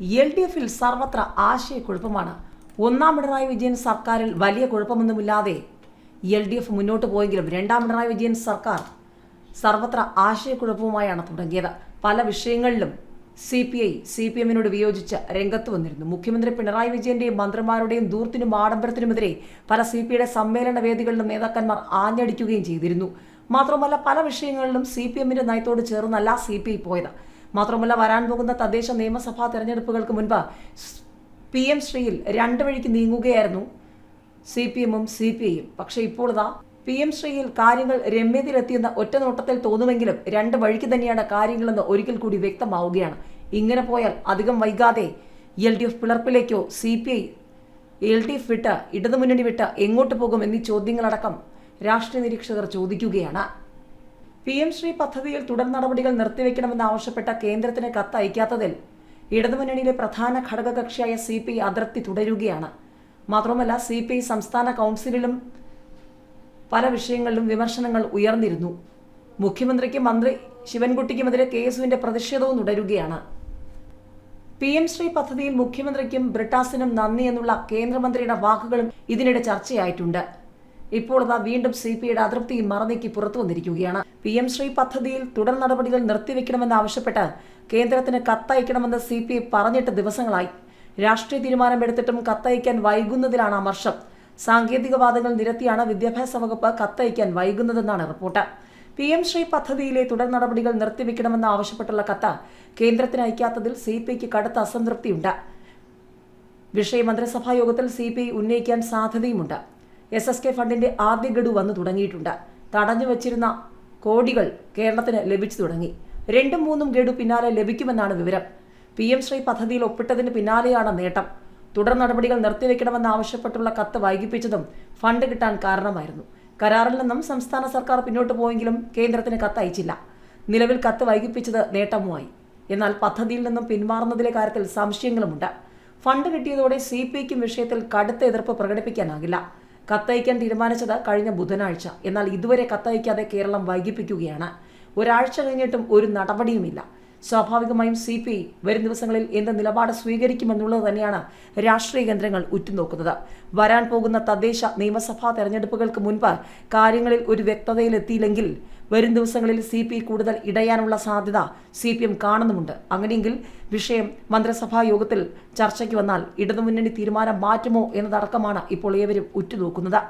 L D എഫിൽ സർവത്ര ആശയക്കുഴപ്പമാണ്. ഒന്നാം പിണറായി വിജയൻ സർക്കാരിൽ വലിയ കുഴപ്പമൊന്നുമില്ലാതെ എൽ ഡി എഫ് മുന്നോട്ട് പോയെങ്കിലും രണ്ടാം പിണറായി വിജയൻ സർക്കാർ സർവത്ര ആശയക്കുഴപ്പവുമായാണ് തുടങ്ങിയത്. പല വിഷയങ്ങളിലും C P I C P എമ്മിനോട് വിയോജിച്ച് രംഗത്ത് വന്നിരുന്നു. മുഖ്യമന്ത്രി പിണറായി വിജയന്റെയും മന്ത്രിമാരുടെയും ദൂർത്തിനും ആഡംബരത്തിനുമെതിരെ പല സി പി ഐയുടെ സമ്മേളന വേദികളിലും നേതാക്കന്മാർ ആഞ്ഞടിക്കുകയും ചെയ്തിരുന്നു. മാത്രമല്ല പല വിഷയങ്ങളിലും സി പി എമ്മിന്റെ നയത്തോട് ചേർന്നല്ല സി പി ഐ പോയത്. മാത്രമല്ല വരാൻ പോകുന്ന തദ്ദേശ നിയമസഭാ തെരഞ്ഞെടുപ്പുകൾക്ക് മുൻപ് പി എം ശ്രീയിൽ രണ്ട് വഴിക്ക് നീങ്ങുകയായിരുന്നു സി പി എമ്മും സി പി ഐയും. പക്ഷേ ഇപ്പോൾ ഇതാ പി എം ശ്രീയിൽ കാര്യങ്ങൾ രമ്യതയിലെത്തിയെന്ന ഒറ്റ നോട്ടത്തിൽ തോന്നുമെങ്കിലും രണ്ട് വഴിക്ക് തന്നെയാണ് കാര്യങ്ങളെന്ന് ഒരിക്കൽ കൂടി വ്യക്തമാവുകയാണ്. ഇങ്ങനെ പോയാൽ അധികം വൈകാതെ L D F പിളർപ്പിലേക്കോ C P I L D F വിട്ട് ഇടതുമുന്നണി വിട്ട് എങ്ങോട്ട് പോകും എന്നീ ചോദ്യങ്ങളടക്കം രാഷ്ട്രീയ നിരീക്ഷകർ ചോദിക്കുകയാണ്. പി എം ശ്രീ പദ്ധതിയിൽ തുടർ നടപടികൾ നിർത്തിവെക്കണമെന്നാവശ്യപ്പെട്ട കേന്ദ്രത്തിന് കത്ത് അയക്കാത്തതിൽ ഇടതുമുന്നണിയിലെ പ്രധാന ഘടകകക്ഷിയായ സി പി അതൃപ്തി തുടരുകയാണ്. മാത്രമല്ല സി പി ഐ സംസ്ഥാന കൗൺസിലിലും പല വിഷയങ്ങളിലും വിമർശനങ്ങൾ ഉയർന്നിരുന്നു. മുഖ്യമന്ത്രിക്കും മന്ത്രി ശിവൻകുട്ടിക്കുമെതിരെ കെ എസുവിന്റെ പ്രതിഷേധവും തുടരുകയാണ്. പി എം ശ്രീ പദ്ധതിയിൽ മുഖ്യമന്ത്രിക്കും ബ്രിട്ടാസിനും നന്ദി എന്നുള്ള കേന്ദ്രമന്ത്രിയുടെ വാക്കുകളും ഇതിനിടെ ചർച്ചയായിട്ടുണ്ട്. ഇപ്പോൾ ഇതാ വീണ്ടും സി പി ഐയുടെ അതൃപ്തി മറനീക്കി പുറത്തു വന്നിരിക്കുകയാണ്. പി എം ശ്രീ പദ്ധതിയിൽ തുടർ നടപടികൾ നിർത്തിവെക്കണമെന്നാവശ്യപ്പെട്ട് കേന്ദ്രത്തിന് കത്തയക്കണമെന്ന് സി പി ഐ പറഞ്ഞിട്ട് ദിവസങ്ങളായി. രാഷ്ട്രീയ തീരുമാനമെടുത്തിട്ടും കത്തയക്കാൻ വൈകുന്നതിലാണ് അമർഷം. സാങ്കേതികവാദങ്ങൾ നിരത്തിയാണ് വിദ്യാഭ്യാസ വകുപ്പ് കത്തയക്കാൻ വൈകുന്നതെന്നാണ് റിപ്പോർട്ട്. പി എം ശ്രീ പദ്ധതിയിലെ തുടർ നടപടികൾ നിർത്തിവെക്കണമെന്ന് ആവശ്യപ്പെട്ടുള്ള കത്ത് കേന്ദ്രത്തിന് അയക്കാത്തതിൽ സി പി ഐക്ക് കടുത്ത അസംതൃപ്തിയുണ്ട്. വിഷയം മന്ത്രിസഭാ യോഗത്തിൽ സി പി ഐ ഉന്നയിക്കാൻ സാധ്യതയുമുണ്ട്. എസ് എസ് കെ ഫണ്ടിന്റെ ആദ്യ ഗഡു വന്നു തുടങ്ങിയിട്ടുണ്ട്. തടഞ്ഞു വച്ചിരുന്ന കോടികൾ കേരളത്തിന് ലഭിച്ചു തുടങ്ങി. രണ്ടും മൂന്നും ഗഡു പിന്നാലെ ലഭിക്കുമെന്നാണ് വിവരം. പി എം ശ്രീ പദ്ധതിയിൽ ഒപ്പിട്ടതിന് പിന്നാലെയാണ് നേട്ടം. തുടർ നടപടികൾ നിർത്തിവെക്കണമെന്ന് ആവശ്യപ്പെട്ടുള്ള കത്ത് വൈകിപ്പിച്ചതും ഫണ്ട് കിട്ടാൻ കാരണമായിരുന്നു. കരാറിൽ നിന്നും സംസ്ഥാന സർക്കാർ പിന്നോട്ട് പോയെങ്കിലും കേന്ദ്രത്തിന് കത്ത് അയച്ചില്ല. നിലവിൽ കത്ത് വൈകിപ്പിച്ചത് നേട്ടവുമായി. എന്നാൽ പദ്ധതിയിൽ നിന്നും പിന്മാറുന്നതിലെ കാര്യത്തിൽ സംശയങ്ങളുമുണ്ട്. ഫണ്ട് കിട്ടിയതോടെ സി പി വിഷയത്തിൽ കടുത്ത എതിർപ്പ് പ്രകടിപ്പിക്കാനാകില്ല. കത്തയക്കാൻ തീരുമാനിച്ചത് കഴിഞ്ഞ ബുധനാഴ്ച. എന്നാൽ ഇതുവരെ കത്തയക്കാതെ കേരളം വൈകിപ്പിക്കുകയാണ്. ഒരാഴ്ച കഴിഞ്ഞിട്ടും ഒരു നടപടിയുമില്ല. സ്വാഭാവികമായും സി പി ഐ വരും ദിവസങ്ങളിൽ എന്ത് നിലപാട് സ്വീകരിക്കുമെന്നുള്ളത് തന്നെയാണ് രാഷ്ട്രീയ കേന്ദ്രങ്ങൾ ഉറ്റുനോക്കുന്നത്. വരാൻ പോകുന്ന തദ്ദേശ നിയമസഭാ തെരഞ്ഞെടുപ്പുകൾക്ക് മുൻപ് കാര്യങ്ങളിൽ ഒരു വ്യക്തതയിലെത്തിയില്ലെങ്കിൽ വരും ദിവസങ്ങളിൽ സി പി കൂടുതൽ ഇടയാനുള്ള സാധ്യത സി പി എം കാണുന്നുമുണ്ട്. അങ്ങനെയെങ്കിൽ വിഷയം മന്ത്രിസഭാ യോഗത്തിൽ ചർച്ചയ്ക്ക് വന്നാൽ ഇടതുമുന്നണി തീരുമാനം മാറ്റുമോ എന്നതടക്കമാണ് ഇപ്പോൾ ഏവരും ഉറ്റുനോക്കുന്നത്.